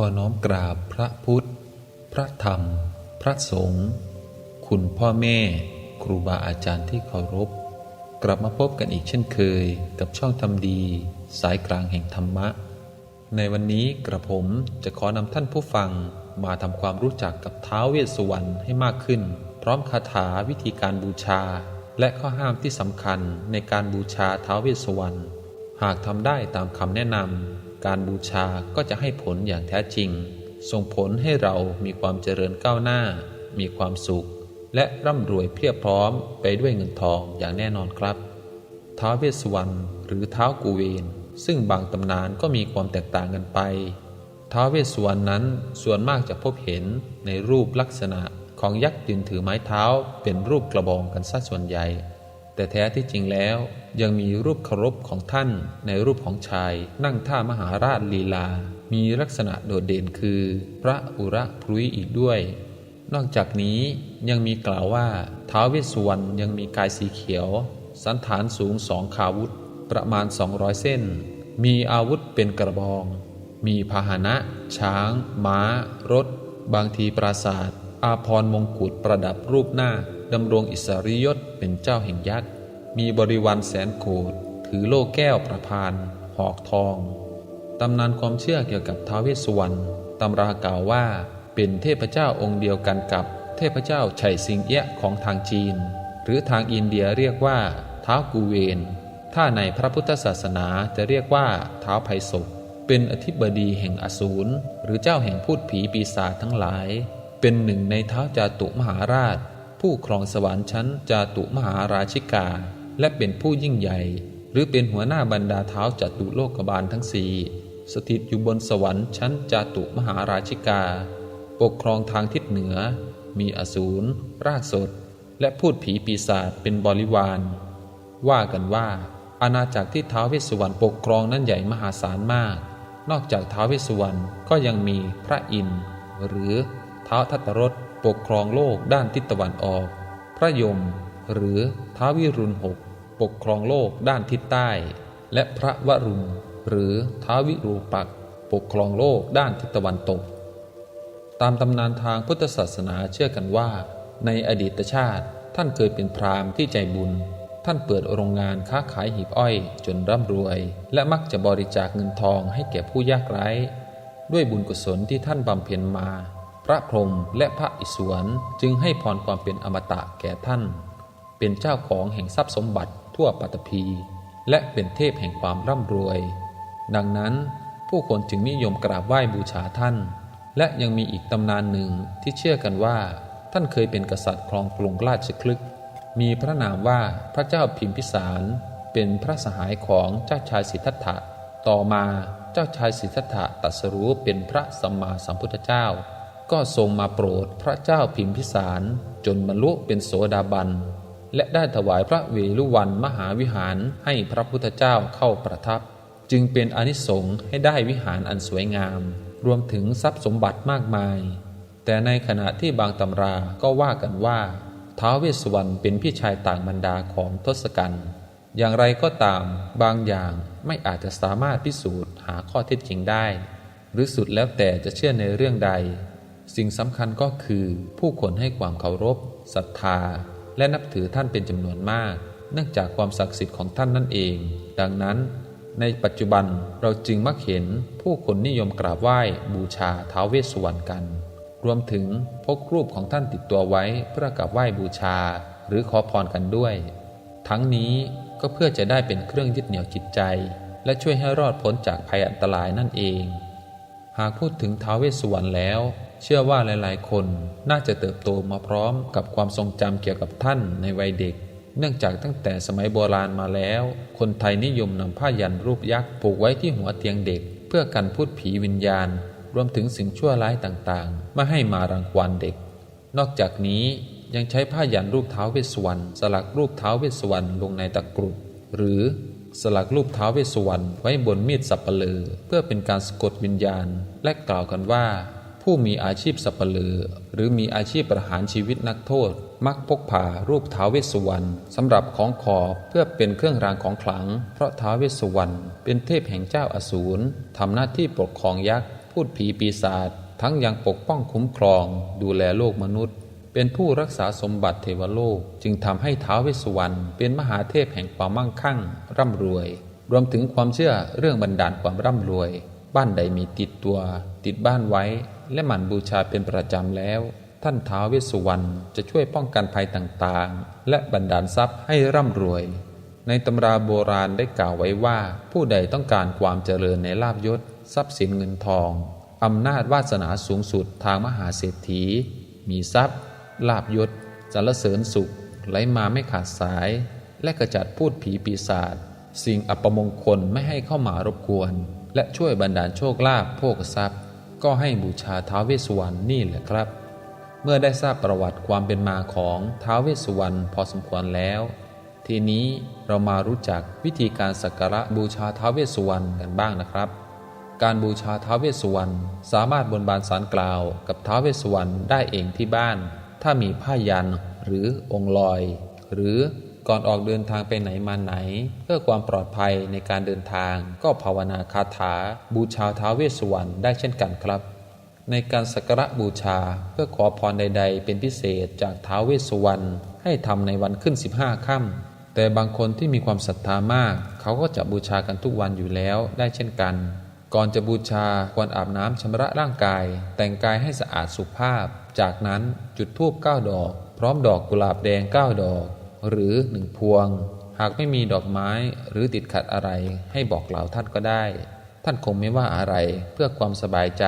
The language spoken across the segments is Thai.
ขอน้อมกราบพระพุทธ พระธรรม พระสงฆ์คุณพ่อแม่ ครูบาอาจารย์ที่เคารพ กลับมาพบกันอีกเช่นเคย กับช่องทำดี สายกลางแห่งธรรมะ ในวันนี้กระผมจะขอนำท่านผู้ฟังมาทำความรู้จักกับท้าวเวสสุวรรณให้มากขึ้น พร้อมคาถาวิธีการบูชา และข้อห้ามที่สำคัญในการบูชาท้าวเวสสุวรรณหากทำได้ตามคำแนะนำ การบูชาก็จะให้ผลอย่างแท้จริง ส่งผลให้เรามีความเจริญก้าวหน้า มีความสุข และร่ำรวยเพียบพร้อมไปด้วยเงินทองอย่างแน่นอนครับท้าวเวสสุวรรณหรือท้าวกูเวนซึ่งบางตำนานก็มีความแตกต่างกันไปท้าวเวสสุวรรณนั้นส่วนมากจะพบเห็นในรูปลักษณะของยักษ์ยืนถือไม้เท้าเป็นรูปกระบองกันซะส่วนใหญ่ แต่แท้ที่จริงแล้วยังมีรูปเคารพของท่านในรูปของชาย นั่งท่ามหาราชลีลา มีลักษณะโดดเด่นคือ พระอุระพรุยอีกด้วย นอกจากนี้ยังมีกล่าวว่าท้าวเวสสุวรรณยังมีกายสีเขียว สันฐานสูงสองขาวุธ ประมาณ 200 เส้น มีอาวุธเป็นกระบอง มีพาหนะ ช้าง ม้า รถ บางทีปราศาสตร์อาพรมงกุฎประดับรูปหน้า ดำรงอิสริยศเป็นเจ้าแห่งยักษ์ มีบริวารแสนโกรถือโล่แก้วประพาน หอกทอง ตำนานความเชื่อเกี่ยวกับท้าวเวสสุวรรณตำรากล่าวว่าเป็นเทพเจ้าองค์เดียวกันกับเทพเจ้าไฉสิงเอียะของทางจีน หรือทางอินเดียเรียกว่าท้าวกูเวน ถ้าในพระพุทธศาสนาจะเรียกว่าท้าวไพศพเป็นอธิบดีแห่งอสูรหรือเจ้าแห่งพูดผีปีศาจทั้งหลาย เป็นหนึ่งในเท้าวจาตุมหาราช ผู้ครองสวรรค์ชั้นจาตุมหาราชิกา และเป็นผู้ยิ่งใหญ่ หรือเป็นหัวหน้าบรรดาเท้าจตุโลกบาลทั้งสี่สถิตอยู่บนสวรรค์ชั้นจาตุมหาราชิกา ปกครองทางทิศเหนือ มีอสูรรากสด และพูดผีปีศาจเป็นบริวาร ว่ากันว่า อาณาจักรที่ท้าวเวสสุวรรณปกครองนั้นใหญ่มหาศาลมาก นอกจากท้าวเวสสุวรรณก็ยังมีพระอินทร์หรือท้าวทัตตรส ปกครองโลกด้านทิศตะวันออก พระยม หรือท้าววิรุณหกปกครองโลกด้านทิศใต้ และพระวรุณหรือท้าววิรูปักปกครองโลกด้านทิศตะวันตก ตามตำนานทางพุทธศาสนาเชื่อกันว่า ในอดีตชาติท่านเคยเป็นพราหมณ์ที่ใจบุญ ท่านเปิดโรงงานค้าขายหีบอ้อยจนร่ำรวย และมักจะบริจาคเงินทองให้แก่ผู้ยากไร้ ด้วยบุญกุศลที่ท่านบำเพ็ญมา พระพรหมและพระอิศวรจึงให้พรความเป็นอมตะแก่ท่าน เป็นเจ้าของแห่งทรัพย์สมบัติทั่วปัตตภีและเป็นเทพแห่งความร่ำรวย ดังนั้นผู้คนจึงนิยมกราบไหว้บูชาท่าน และยังมีอีกตำนานหนึ่งที่เชื่อกันว่า ท่านเคยเป็นกษัตริย์ครองกรุงราชคลึก มีพระนามว่าพระเจ้าพิมพิสาร เป็นพระสหายของเจ้าชายสิทธัตถะ ต่อมาเจ้าชายสิทธัตถะตรัสรู้เป็นพระสัมมาสัมพุทธเจ้า ก็ทรงมาโปรดพระเจ้าพิมพิสารจนบรรลุเป็นโสดาบัน และได้ถวายพระเวฬุวันมหาวิหารให้พระพุทธเจ้าเข้าประทับ จึงเป็นอนิสงส์ให้ได้วิหารอันสวยงาม รวมถึงทรัพย์สมบัติมากมาย แต่ในขณะที่บางตำราก็ว่ากันว่าท้าวเวสสวรรณเป็นพี่ชายต่างบรรดาของทศกัณฐ์อย่างไรก็ตามบางอย่างไม่อาจจะสามารถพิสูจน์หาข้อเท็จจริงได้ หรือสุดแล้วแต่จะเชื่อในเรื่องใด สิ่งสำคัญก็คือ ผู้คนให้ความเคารพศรัทธา และนับถือท่านเป็นจำนวนมาก เนื่องจากความศักดิ์สิทธิ์ของท่านนั่นเอง ดังนั้น ในปัจจุบันเราจึงมักเห็นผู้คนนิยมกราบไหว้บูชาท้าวเวสสุวรรณกัน รวมถึงพกรูปของท่านติดตัวไว้เพื่อกราบไหว้บูชา หรือขอพรกันด้วย ทั้งนี้ก็เพื่อจะได้เป็นเครื่องยึดเหนี่ยวจิตใจ และช่วยให้รอดพ้นจากภัยอันตรายนั่นเอง หากพูดถึงท้าวเวสสุวรรณแล้ว เชื่อว่าหลายๆ คนน่าจะเติบโตมาพร้อมกับความทรงจำเกี่ยวกับท่านในวัยเด็ก เนื่องจากตั้งแต่สมัยโบราณมาแล้ว คนไทยนิยมนำผ้ายันรูปยักษ์ผูกไว้ที่หัวเตียงเด็ก เพื่อกันพูดผีวิญญาณ รวมถึงสิ่งชั่วร้ายต่างๆ ไม่ให้มารังควานเด็ก นอกจากนี้ยังใช้ผ้ายันรูปเท้าเวสสุวรรณสลักรูปเท้าเวสสุวรรณลงในตะกรุดหรือสลักรูปเท้าเวสสุวรรณไว้บนมีดสับปะเลอเพื่อเป็นการสะกดวิญญาณ และกล่าวกันว่า ผู้มีอาชีพสับปะเลอหรือมีอาชีพประหารชีวิตนักโทษ มักพกพารูปท้าวเวสสุวรรณสำหรับของขอเพื่อเป็นเครื่องรางของขลัง เพราะท้าวเวสสุวรรณเป็นเทพแห่งเจ้าอสูรทำหน้าที่ปกครองยักษ์พูดผีปีศาจทั้งยังปกป้องคุ้มครอง ดูแลโลกมนุษย์ เป็นผู้รักษาสมบัติเทวโลก จึงทำให้ท้าวเวสสุวรรณเป็นมหาเทพแห่งความมั่งคั่ง ร่ำรวย รวมถึงความเชื่อเรื่องบันดาลความร่ำรวย บ้านใดมีติดตัว ติดบ้านไว้ และหมั่นบูชาเป็นประจำแล้ว ท่านท้าวเวสสุวรรณจะช่วยป้องกันภัยต่างๆ และบันดาลทรัพย์ให้ร่ำรวย ในตำราโบราณได้กล่าวไว้ว่า ผู้ใดต้องการความเจริญในลาบยศ ทรัพย์สินเงินทองอำนาจวาสนาสูงสุดทางมหาเศรษฐี มีทรัพย์ ลาบยศสรรเสริญสุข ไหลมาไม่ขาดสาย และกระจัดพูดผีปีศาจสิ่งอัปมงคลไม่ให้เข้ามารบกวน และช่วยบรรดาลโชคลาภโภคทรัพย์ ก็ให้บูชาท้าวเวสสุวรรณนี่แหละครับ เมื่อได้ทราบประวัติความเป็นมาของท้าวเวสสุวรรณพอสมควรแล้ว ทีนี้เรามารู้จักวิธีการสักการะบูชาท้าวเวสสุวรรณกันบ้างนะครับ การบูชาท้าวเวสสุวรรณสามารถบนบานสารกล่าวกับท้าวเวสสุวรรณได้เองที่บ้าน ถ้ามีผ้ายันหรือองค์ลอย หรือ ก่อนออกเดินทางไปไหนมาไหน เพื่อความปลอดภัยในการเดินทาง ก็ภาวนาคาถา บูชาท้าวเวสสุวรรณได้เช่นกันครับ ในการสักการะบูชาเพื่อขอพรใด ๆ เป็นพิเศษจากท้าวเวสสุวรรณให้ทำในวันขึ้น 15ค่ำแต่บางคนที่มีความศรัทธามาก เขาก็จะบูชากันทุกวันอยู่แล้วได้เช่นกัน ก่อนจะบูชาควรอาบน้ำชำระร่างกาย แต่งกายให้สะอาดสุภาพ จากนั้นจุดธูปเก้าดอก พร้อมดอกกุหลาบแดงเก้าดอก หรือหนึ่งพวง หากไม่มีดอกไม้หรือติดขัดอะไรให้บอกกล่าวท่านก็ได้ ท่านคงไม่ว่าอะไรเพื่อความสบายใจ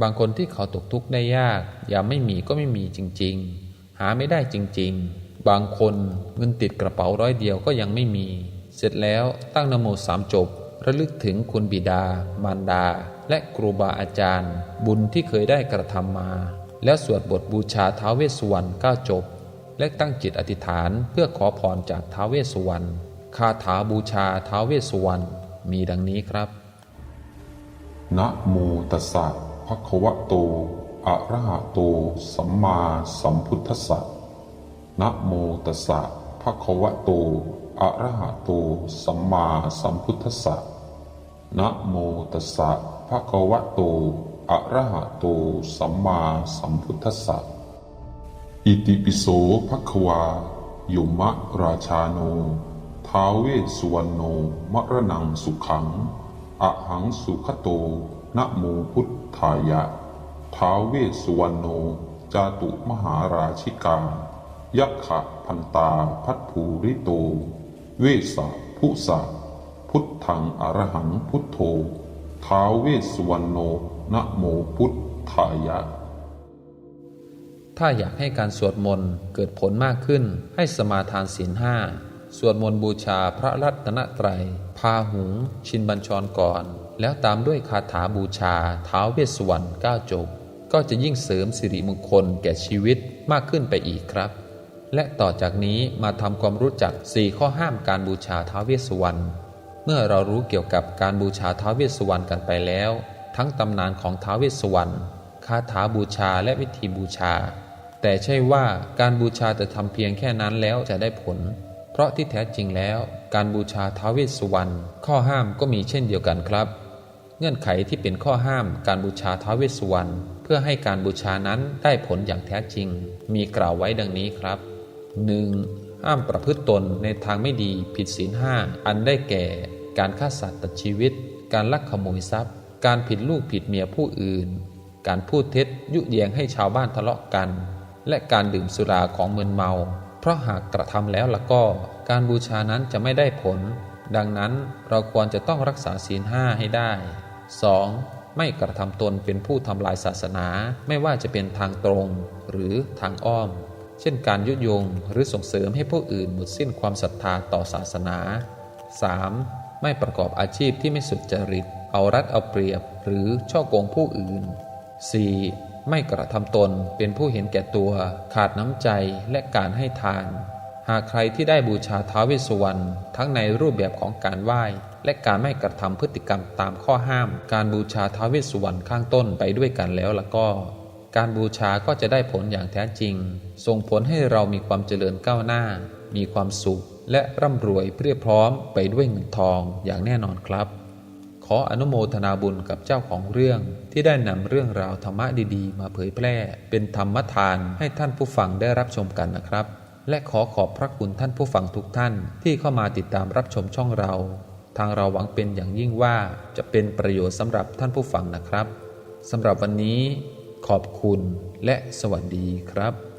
บางคนที่เขาตกทุกข์ได้ยากอย่าไม่มีก็ไม่มีจริง ๆ หาไม่ได้จริง ๆ บางคนเงินติดกระเป๋าร้อยเดียวก็ยังไม่มี เสร็จแล้วตั้งนโมสามจบระลึกถึงคุณบิดา มารดา และครูบาอาจารย์ บุญที่เคยได้กระทำมา แล้วสวดบทบูชาท้าวเวสสุวรรณก้าจบ และตั้งจิตอธิษฐานเพื่อขอพรจากท้าวเวสสุวรรณคาถาบูชาท้าวเวสสุวรรณมีดังนี้ครับ นะโมตัสสะภะคะวะโต อะระหะโต สัมมาสัมพุทธัสสะนะโมตัสสะภะคะวะโต อะระหะโต สัมมาสัมพุทธัสสะนะโมตัสสะภะคะวะโต อะระหะโต สัมมาสัมพุทธัสสะ อิติปิโสภะควาโยมะราชาโน ท้าเวสุวรรณโน มรณังสุขังอะหังสุขโต นะโมพุทธายะ ท้าเวสุวรรณโน จาตุมหาราชิกา ยักขะพันตาพัทภูริโต เวสสะพุสะพุทธังอรหังพุทโธ ท้าเวสุวรรณโน นะโมพุทธายะ ถ้าอยากให้การสวดมนต์เกิดผลมากขึ้น ให้สมาทานศีลห้าสวดมนต์บูชาพระรัตนตรัย พาหุง ชินบัญชรก่อน แล้วตามด้วยคาถาบูชาเท้าเวสสวรรณเก้าจบ ก็จะยิ่งเสริมสิริมงคลแก่ชีวิตมากขึ้นไปอีกครับ และต่อจากนี้มาทำความรู้จัก 4 ข้อห้ามการบูชาเท้าเวสสุวรรณเมื่อเรารู้เกี่ยวกับการบูชาเท้าเวสสุวรรณกันไปแล้ว ทั้งตำนานของเท้าเวสสุวรรณคาถาบูชาและวิธีบูชา แต่ใช่ว่าการบูชาจะทำเพียงแค่นั้นแล้วจะได้ผล เพราะที่แท้จริงแล้ว การบูชาท้าวเวสสุวรรณข้อห้ามก็มีเช่นเดียวกันครับ เงื่อนไขที่เป็นข้อห้ามการบูชาท้าวเวสสุวรรณเพื่อให้การบูชานั้นได้ผลอย่างแท้จริง มีกล่าวไว้ดังนี้ครับ 1. ห้ามประพฤติตนในทางไม่ดีผิดศีลห้าอันได้แก่ การฆ่าสัตว์ตัดชีวิต การลักขโมยทรัพย์ การผิดลูกผิดเมียผู้อื่น การพูดเท็จยุแยงให้ชาวบ้านทะเลาะกัน และการดื่มสุราของมึนเมา เพราะหากกระทำแล้วละก็ การบูชานั้นจะไม่ได้ผล ดังนั้นเราควรจะต้องรักษาศีลห้าให้ได้ 2. ไม่กระทำตนเป็นผู้ทำลายศาสนา ไม่ว่าจะเป็นทางตรงหรือทางอ้อม เช่นการยุยงหรือส่งเสริมให้ผู้อื่นหมดสิ้นความศรัทธาต่อศาสนา 3. ไม่ประกอบอาชีพที่ไม่สุจริต เอารัดเอาเปรียบ หรือช่อโกงผู้อื่น 4. ไม่กระทำตนเป็นผู้เห็นแก่ตัว ขาดน้ำใจและการให้ทาน หากใครที่ได้บูชาท้าวเวสสุวรรณทั้งในรูปแบบของการไหว้ และการไม่กระทำพฤติกรรมตามข้อห้าม การบูชาท้าวเวสสุวรรณข้างต้นไปด้วยกันแล้วละก็ การบูชาก็จะได้ผลอย่างแท้จริง ส่งผลให้เรามีความเจริญก้าวหน้า มีความสุข และร่ำรวยเพียบพร้อมไปด้วยเงินทองอย่างแน่นอนครับ ขออนุโมทนาบุญกับเจ้าของเรื่อง ที่ได้นำเรื่องราวธรรมะดีๆ มาเผยแพร่ เป็นธรรมทานให้ท่านผู้ฟังได้รับชมกันนะครับ และขอขอบพระคุณท่านผู้ฟังทุกท่าน ที่เข้ามาติดตามรับชมช่องเรา ทางเราหวังเป็นอย่างยิ่งว่าจะเป็นประโยชน์สำหรับท่านผู้ฟังนะครับสำหรับวันนี้ ขอบคุณและสวัสดีครับ